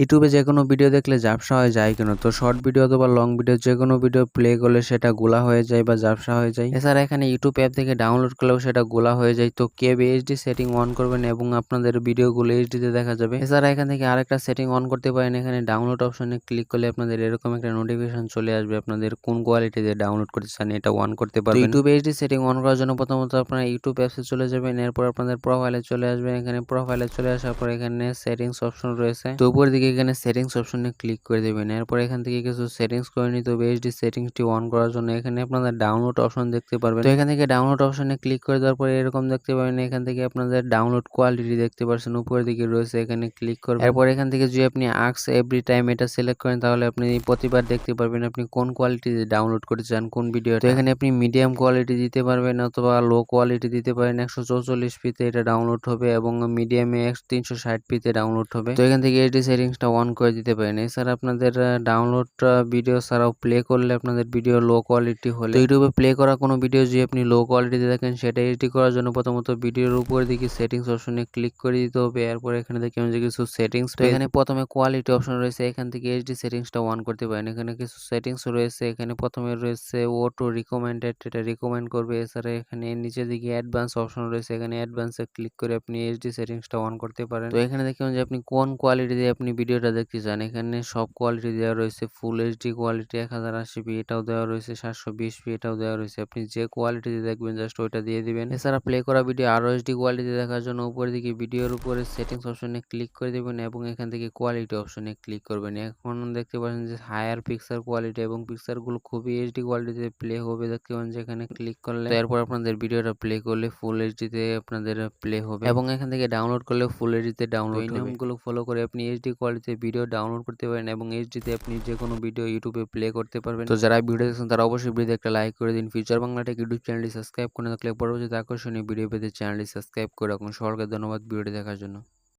ইউটিউবে যে কোনো ভিডিও দেখলে ঝাপসা হয়ে যায় কেন? তো শর্ট ভিডিও অথবা লং ভিডিও যে কোনো ভিডিও প্লে করলে সেটা গোলা হয়ে যায় বা ঝাপসা হয়ে যায়। এছাড়া এখানে ইউটিউব অ্যাপ থেকে ডাউনলোড করলেও সেটা গোলা হয়ে যায়। তো কেবি এইচডি সেটিং অন করবেন এবং আপনাদের ভিডিওগুলো এইচডিতে দেখা যাবে। এছাড়া এখান থেকে আরেকটা সেটিং অন করতে পারেন। এখানে ডাউনলোড অপশনে ক্লিক করলে আপনাদের এরকম একটা নোটিফিকেশন চলে আসবে। আপনাদের কোন কোয়ালিটিতে ডাউনলোড করতে চান এটা অন করতে পারবেন। ইউটিউব এইচডি সেটিং অন করার জন্য প্রথমত আপনারা ইউটিউব অ্যাপসে চলে যাবেন। এরপর আপনাদের প্রোফাইলে চলে আসবেন। এখানে প্রোফাইলে চলে আসার পর এখানে সেটিংস অপশন রয়েছে। তো উপর দিকে এখানে সেটিংস অপশনে ক্লিক করে দেবেন। এরপর এখান থেকে কিছু সেটিংস করে নিতে হবে। এইচডি সেটিংসটি অন করার জন্য এখানে আপনাদের ডাউনলোড অপশন দেখতে পারবেন। তো এখান থেকে ডাউনলোড অপশনে ক্লিক করে দেওয়ার পরে এরকম দেখতে পাবেন। এখান থেকে আপনাদের ডাউনলোড কোয়ালিটি দেখতে পাচ্ছেন উপরের দিকে রয়েছে, এখানে ক্লিক করবেন। এরপর এখান থেকে যদি আপনি আক্স এভরি টাইম এটা সিলেক্ট করেন, তাহলে আপনি প্রতিবার দেখতে পারবেন আপনি কোন কোয়ালিটিতে ডাউনলোড করতে চান, কোন ভিডিও তো এখানে আপনি মিডিয়াম কোয়ালিটি দিতে পারবেন অথবা লো কোয়ালিটি দিতে পারেন। একশো চৌচল্লিশ পিতে এটা ডাউনলোড হবে এবং মিডিয়ামে তিনশো ষাট পিতে ডাউনলোড হবে। তো এখান থেকে এইচডি সেটিংসটা অন করে দিতে পারেন। এছাড়া আপনাদের ডাউনলোড ভিডিও ছাড়াও প্লে করলে আপনাদের ভিডিও লো কোয়ালিটি হলে ইউটিউবে প্লে করা কোনো ভিডিও যদি আপনি লো কোয়ালিটিতে দেখেন সেটা এইচডি করার জন্য প্রথমত ভিডিওর উপরে দিকে সেটিংস অপশনে ক্লিক করে দিতে হবে। এরপর এখানে দেখবেন যে কিছু সেটিংস তো এখানে প্রথমে কোয়ালিটি অপশন রয়েছে এখান থেকে এইচডি সেটিংসটা অন করতে পারেন। এখানে কিছু সেটিংস রয়েছে এখানে প্রথমে রয়েছে ও টু রিকমেন্ডেড এটা রিকমেন্ড করবে। এছাড়া এখানে নিচে দিকে অ্যাডভান্স অপশন রয়েছে এখানে অ্যাডভান্সে ক্লিক করে আপনি এইচডি সেটিংসটা অন করতে পারেন। তো এখানে দেখবেন যে আপনি কোন কোয়ালিটি দিয়ে আপনি ভিডিওটা দেখতে চান এখানে সব কোয়ালিটি দেওয়া রয়েছে ফুল এইচডি কোয়ালিটি এক হাজার আশি পি এটাও দেওয়া রয়েছে সাতশো বিশ পি এটাও দেওয়া রয়েছে। আপনি যে কোয়ালিটি দিয়ে দেখবেন জাস্ট ওইটা দিয়ে দিবেন। এছাড়া প্লে করা ভিডিও আরও এইচডি কোয়ালিটি দেখার জন্য উপরের দিকে ভিডিওর উপরে সেটিংস অপশনে ক্লিক করে দেবেন এবং এখান থেকে কোয়ালিটি অপশনে ক্লিক করবেন। এখন দেখতে পাচ্ছেন যে হায়ার পিকচার কোয়ালিটি এবং পিকচারগুলো খুবই এইচডি কোয়ালিটিতে প্লে হবে দেখতে পাচ্ছেন যে এখানে ক্লিক করলে। এরপর আপনাদের ভিডিওটা প্লে করলে ফুল এইচডিতে আপনাদের প্লে হবে এবং এখান থেকে ডাউনলোড করলে ফুল এইচডিতে ডাউনলোড নিয়মগুলো ফলো করে আপনি এইচডি কোয়ালিটিতে ভিডিও ডাউনলোড করতে পারেন এবং এইচডিতে আপনি যে কোনো ভিডিও ইউটিউবে প্লে করতে পারবেন। তো যারা ভিডিও দেখছেন, তারা অবশ্যই ভিডিও একটা লাইক করে দিন। ফিউচার বাংলা ইউটিউব চ্যানেলটি সাবস্ক্রাইব করে থাকলে পরবর্তীতে আকর্ষণীয় ভিডিও পেতে চ্যানেলটি সাবস্ক্রাইব করে রাখুন। সরকার ধন্যবাদ ভিডিওটি দেখার জন্য।